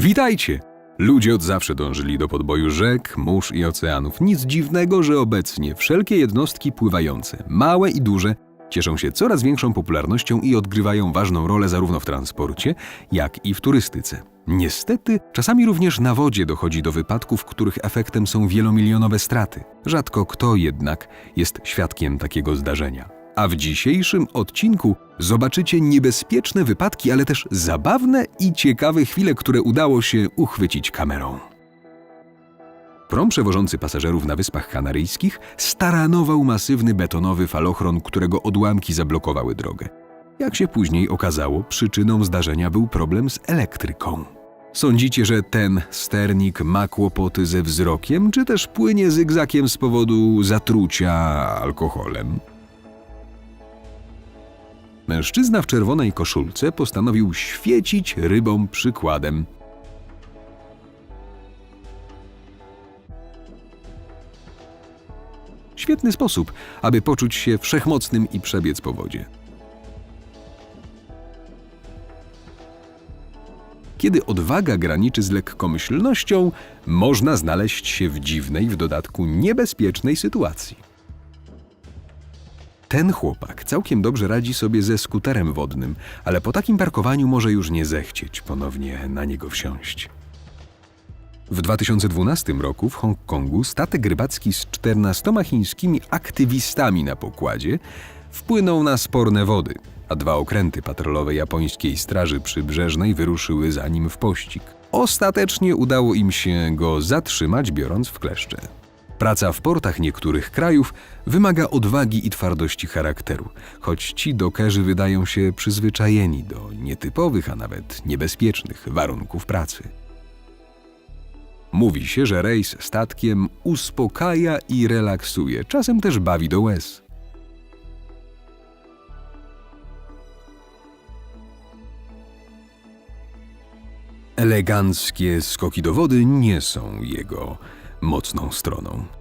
Witajcie! Ludzie od zawsze dążyli do podboju rzek, mórz i oceanów. Nic dziwnego, że obecnie wszelkie jednostki pływające, małe i duże, cieszą się coraz większą popularnością i odgrywają ważną rolę zarówno w transporcie, jak i w turystyce. Niestety, czasami również na wodzie dochodzi do wypadków, których efektem są wielomilionowe straty. Rzadko kto jednak jest świadkiem takiego zdarzenia. A w dzisiejszym odcinku zobaczycie niebezpieczne wypadki, ale też zabawne i ciekawe chwile, które udało się uchwycić kamerą. Prom przewożący pasażerów na Wyspach Kanaryjskich staranował masywny betonowy falochron, którego odłamki zablokowały drogę. Jak się później okazało, przyczyną zdarzenia był problem z elektryką. Sądzicie, że ten sternik ma kłopoty ze wzrokiem, czy też płynie zygzakiem z powodu zatrucia alkoholem? Mężczyzna w czerwonej koszulce postanowił świecić rybom przykładem. Świetny sposób, aby poczuć się wszechmocnym i przebiec po wodzie. Kiedy odwaga graniczy z lekkomyślnością, można znaleźć się w dziwnej, w dodatku niebezpiecznej sytuacji. Ten chłopak całkiem dobrze radzi sobie ze skuterem wodnym, ale po takim parkowaniu może już nie zechcieć ponownie na niego wsiąść. W 2012 roku w Hongkongu statek rybacki z 14 chińskimi aktywistami na pokładzie wpłynął na sporne wody, a dwa okręty patrolowe japońskiej straży przybrzeżnej wyruszyły za nim w pościg. Ostatecznie udało im się go zatrzymać, biorąc w kleszcze. Praca w portach niektórych krajów wymaga odwagi i twardości charakteru, choć ci dokerzy wydają się przyzwyczajeni do nietypowych, a nawet niebezpiecznych warunków pracy. Mówi się, że rejs statkiem uspokaja i relaksuje, czasem też bawi do łez. Eleganckie skoki do wody nie są jego mocną stroną.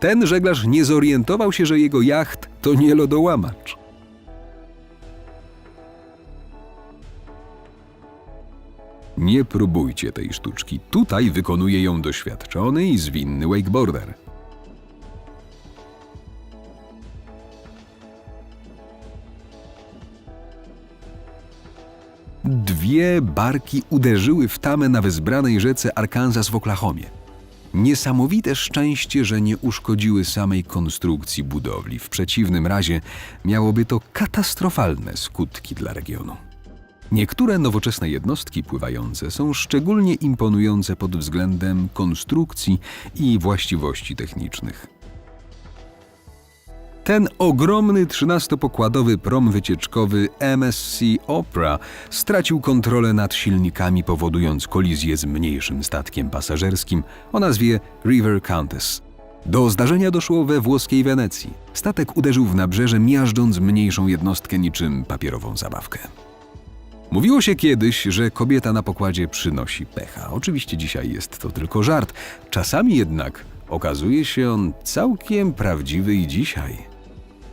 Ten żeglarz nie zorientował się, że jego jacht to nie lodołamacz. Nie próbujcie tej sztuczki. Tutaj wykonuje ją doświadczony i zwinny wakeboarder. Dwie barki uderzyły w tamę na wezbranej rzece Arkansas w Oklahomie. Niesamowite szczęście, że nie uszkodziły samej konstrukcji budowli. W przeciwnym razie miałoby to katastrofalne skutki dla regionu. Niektóre nowoczesne jednostki pływające są szczególnie imponujące pod względem konstrukcji i właściwości technicznych. Ten ogromny 13-pokładowy prom wycieczkowy MSC Opera stracił kontrolę nad silnikami, powodując kolizję z mniejszym statkiem pasażerskim o nazwie River Countess. Do zdarzenia doszło we włoskiej Wenecji. Statek uderzył w nabrzeże, miażdżąc mniejszą jednostkę niczym papierową zabawkę. Mówiło się kiedyś, że kobieta na pokładzie przynosi pecha. Oczywiście dzisiaj jest to tylko żart. Czasami jednak okazuje się on całkiem prawdziwy i dzisiaj.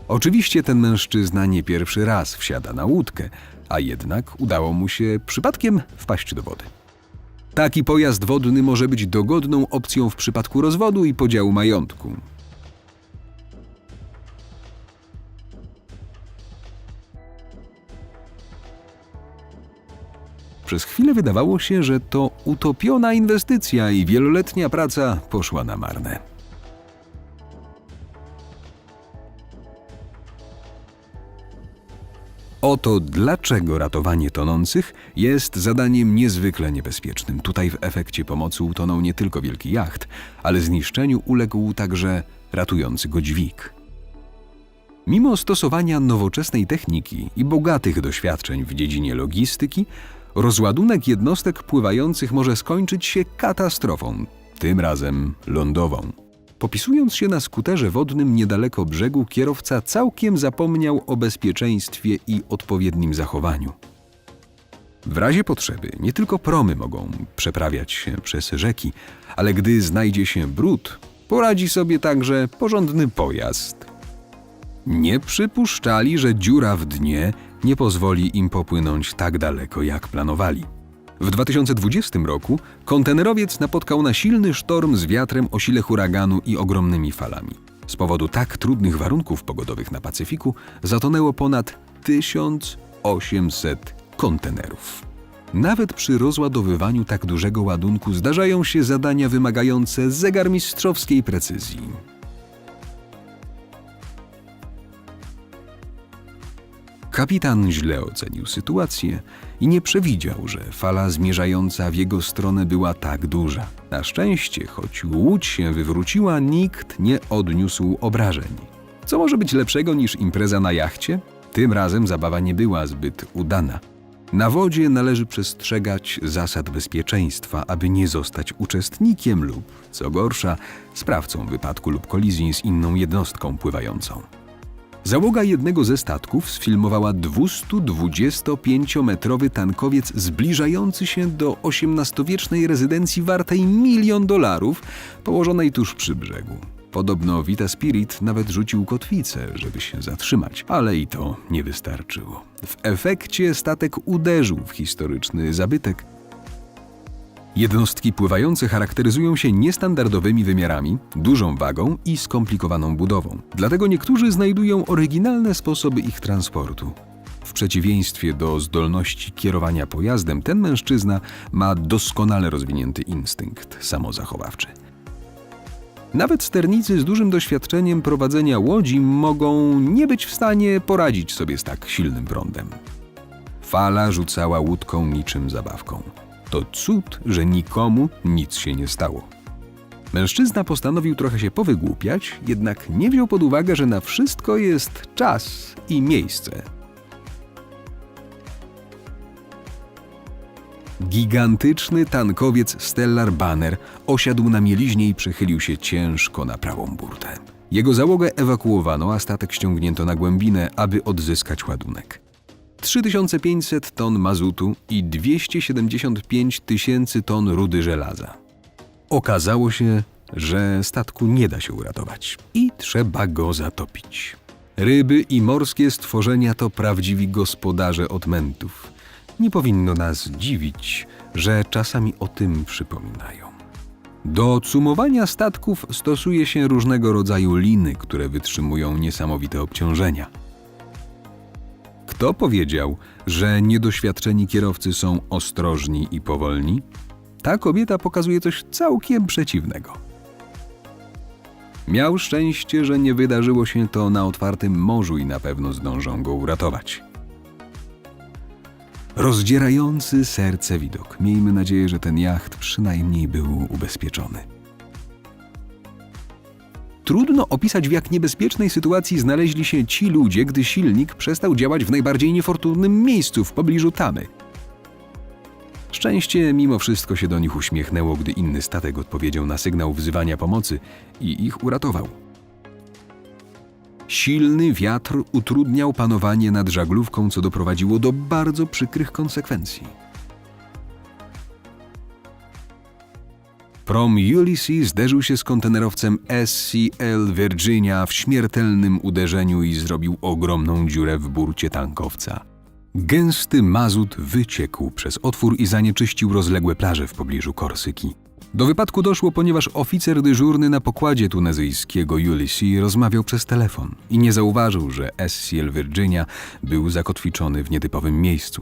Oczywiście ten mężczyzna nie pierwszy raz wsiada na łódkę, a jednak udało mu się przypadkiem wpaść do wody. Taki pojazd wodny może być dogodną opcją w przypadku rozwodu i podziału majątku. Przez chwilę wydawało się, że to utopiona inwestycja i wieloletnia praca poszła na marne. Oto dlaczego ratowanie tonących jest zadaniem niezwykle niebezpiecznym. Tutaj w efekcie pomocy utonął nie tylko wielki jacht, ale zniszczeniu uległ także ratujący go dźwig. Mimo stosowania nowoczesnej techniki i bogatych doświadczeń w dziedzinie logistyki, rozładunek jednostek pływających może skończyć się katastrofą, tym razem lądową. Popisując się na skuterze wodnym niedaleko brzegu, kierowca całkiem zapomniał o bezpieczeństwie i odpowiednim zachowaniu. W razie potrzeby nie tylko promy mogą przeprawiać się przez rzeki, ale gdy znajdzie się brud, poradzi sobie także porządny pojazd. Nie przypuszczali, że dziura w dnie nie pozwoli im popłynąć tak daleko, jak planowali. W 2020 roku kontenerowiec napotkał na silny sztorm z wiatrem o sile huraganu i ogromnymi falami. Z powodu tak trudnych warunków pogodowych na Pacyfiku zatonęło ponad 1800 kontenerów. Nawet przy rozładowywaniu tak dużego ładunku zdarzają się zadania wymagające zegarmistrzowskiej precyzji. Kapitan źle ocenił sytuację i nie przewidział, że fala zmierzająca w jego stronę była tak duża. Na szczęście, choć łódź się wywróciła, nikt nie odniósł obrażeń. Co może być lepszego niż impreza na jachcie? Tym razem zabawa nie była zbyt udana. Na wodzie należy przestrzegać zasad bezpieczeństwa, aby nie zostać uczestnikiem lub, co gorsza, sprawcą wypadku lub kolizji z inną jednostką pływającą. Załoga jednego ze statków sfilmowała 225-metrowy tankowiec zbliżający się do XVIII-wiecznej rezydencji wartej milion dolarów, położonej tuż przy brzegu. Podobno Vita Spirit nawet rzucił kotwicę, żeby się zatrzymać, ale i to nie wystarczyło. W efekcie statek uderzył w historyczny zabytek, Jednostki pływające charakteryzują się niestandardowymi wymiarami, dużą wagą i skomplikowaną budową. Dlatego niektórzy znajdują oryginalne sposoby ich transportu. W przeciwieństwie do zdolności kierowania pojazdem, ten mężczyzna ma doskonale rozwinięty instynkt samozachowawczy. Nawet sternicy z dużym doświadczeniem prowadzenia łodzi mogą nie być w stanie poradzić sobie z tak silnym prądem. Fala rzucała łódką niczym zabawką. To cud, że nikomu nic się nie stało. Mężczyzna postanowił trochę się powygłupiać, jednak nie wziął pod uwagę, że na wszystko jest czas i miejsce. Gigantyczny tankowiec Stellar Banner osiadł na mieliźnie i przechylił się ciężko na prawą burtę. Jego załogę ewakuowano, a statek ściągnięto na głębinę, aby odzyskać ładunek. 3500 ton mazutu i 275 tysięcy ton rudy żelaza. Okazało się, że statku nie da się uratować i trzeba go zatopić. Ryby i morskie stworzenia to prawdziwi gospodarze odmętów. Nie powinno nas dziwić, że czasami o tym przypominają. Do cumowania statków stosuje się różnego rodzaju liny, które wytrzymują niesamowite obciążenia. Kto powiedział, że niedoświadczeni kierowcy są ostrożni i powolni? Ta kobieta pokazuje coś całkiem przeciwnego. Miał szczęście, że nie wydarzyło się to na otwartym morzu i na pewno zdążą go uratować. Rozdzierający serce widok. Miejmy nadzieję, że ten jacht przynajmniej był ubezpieczony. Trudno opisać, w jak niebezpiecznej sytuacji znaleźli się ci ludzie, gdy silnik przestał działać w najbardziej niefortunnym miejscu w pobliżu Tamy. Szczęście mimo wszystko się do nich uśmiechnęło, gdy inny statek odpowiedział na sygnał wzywania pomocy i ich uratował. Silny wiatr utrudniał panowanie nad żaglówką, co doprowadziło do bardzo przykrych konsekwencji. Prom Ulysses zderzył się z kontenerowcem SCL Virginia w śmiertelnym uderzeniu i zrobił ogromną dziurę w burcie tankowca. Gęsty mazut wyciekł przez otwór i zanieczyścił rozległe plaże w pobliżu Korsyki. Do wypadku doszło, ponieważ oficer dyżurny na pokładzie tunezyjskiego Ulysses rozmawiał przez telefon i nie zauważył, że SCL Virginia był zakotwiczony w nietypowym miejscu.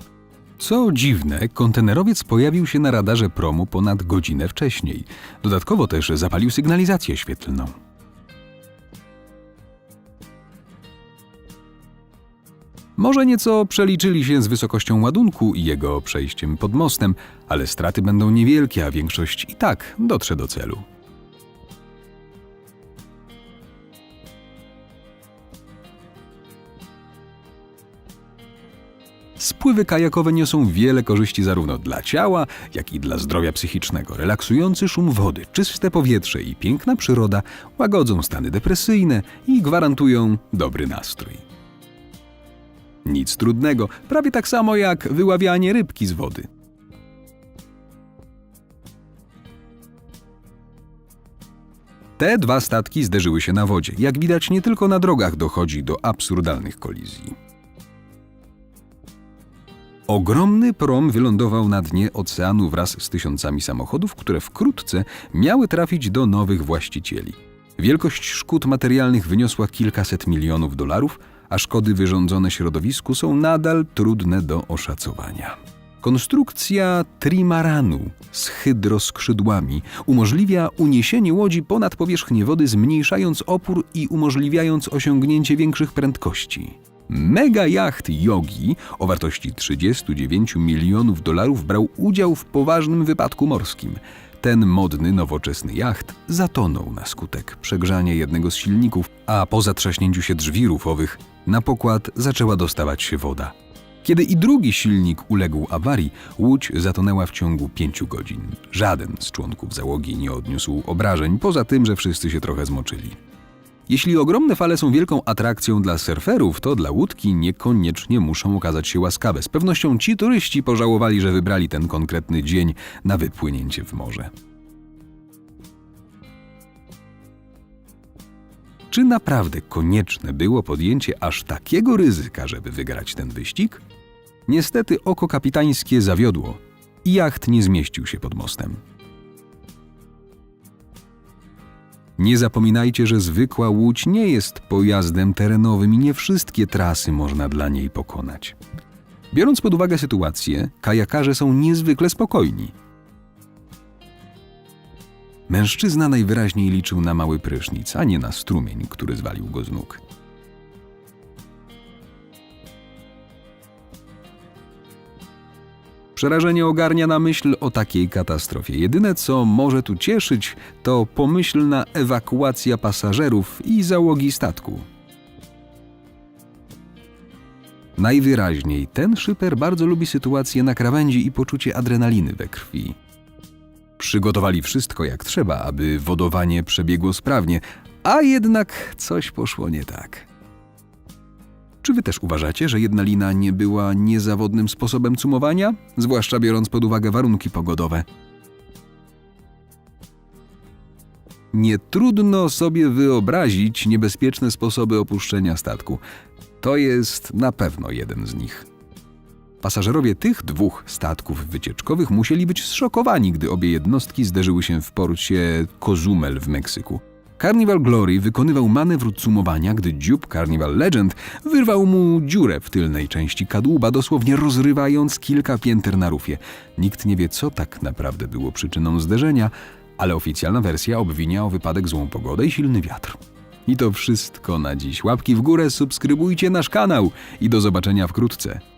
Co dziwne, kontenerowiec pojawił się na radarze promu ponad godzinę wcześniej. Dodatkowo też zapalił sygnalizację świetlną. Może nieco przeliczyli się z wysokością ładunku i jego przejściem pod mostem, ale straty będą niewielkie, a większość i tak dotrze do celu. Spływy kajakowe niosą wiele korzyści zarówno dla ciała, jak i dla zdrowia psychicznego. Relaksujący szum wody, czyste powietrze i piękna przyroda łagodzą stany depresyjne i gwarantują dobry nastrój. Nic trudnego, prawie tak samo jak wyławianie rybki z wody. Te dwa statki zderzyły się na wodzie. Jak widać, nie tylko na drogach dochodzi do absurdalnych kolizji. Ogromny prom wylądował na dnie oceanu wraz z tysiącami samochodów, które wkrótce miały trafić do nowych właścicieli. Wielkość szkód materialnych wyniosła kilkaset milionów dolarów, a szkody wyrządzone środowisku są nadal trudne do oszacowania. Konstrukcja trimaranu z hydroskrzydłami umożliwia uniesienie łodzi ponad powierzchnię wody, zmniejszając opór i umożliwiając osiągnięcie większych prędkości. Mega jacht Yogi o wartości 39 milionów dolarów brał udział w poważnym wypadku morskim. Ten modny, nowoczesny jacht zatonął na skutek przegrzania jednego z silników, a po zatrzaśnięciu się drzwi rufowych na pokład zaczęła dostawać się woda. Kiedy i drugi silnik uległ awarii, łódź zatonęła w ciągu pięciu godzin. Żaden z członków załogi nie odniósł obrażeń, poza tym, że wszyscy się trochę zmoczyli. Jeśli ogromne fale są wielką atrakcją dla surferów, to dla łódki niekoniecznie muszą okazać się łaskawe. Z pewnością ci turyści pożałowali, że wybrali ten konkretny dzień na wypłynięcie w morze. Czy naprawdę konieczne było podjęcie aż takiego ryzyka, żeby wygrać ten wyścig? Niestety oko kapitańskie zawiodło i jacht nie zmieścił się pod mostem. Nie zapominajcie, że zwykła łódź nie jest pojazdem terenowym i nie wszystkie trasy można dla niej pokonać. Biorąc pod uwagę sytuację, kajakarze są niezwykle spokojni. Mężczyzna najwyraźniej liczył na mały prysznic, a nie na strumień, który zwalił go z nóg. Przerażenie ogarnia na myśl o takiej katastrofie. Jedyne, co może tu cieszyć, to pomyślna ewakuacja pasażerów i załogi statku. Najwyraźniej ten szyper bardzo lubi sytuację na krawędzi i poczucie adrenaliny we krwi. Przygotowali wszystko jak trzeba, aby wodowanie przebiegło sprawnie, a jednak coś poszło nie tak. Czy wy też uważacie, że jedna lina nie była niezawodnym sposobem cumowania, zwłaszcza biorąc pod uwagę warunki pogodowe? Nie trudno sobie wyobrazić niebezpieczne sposoby opuszczenia statku. To jest na pewno jeden z nich. Pasażerowie tych dwóch statków wycieczkowych musieli być zszokowani, gdy obie jednostki zderzyły się w porcie Cozumel w Meksyku. Carnival Glory wykonywał manewr cumowania, gdy dziób Carnival Legend wyrwał mu dziurę w tylnej części kadłuba, dosłownie rozrywając kilka pięter na rufie. Nikt nie wie, co tak naprawdę było przyczyną zderzenia, ale oficjalna wersja obwinia o wypadek złą pogodę i silny wiatr. I to wszystko na dziś. Łapki w górę, subskrybujcie nasz kanał i do zobaczenia wkrótce.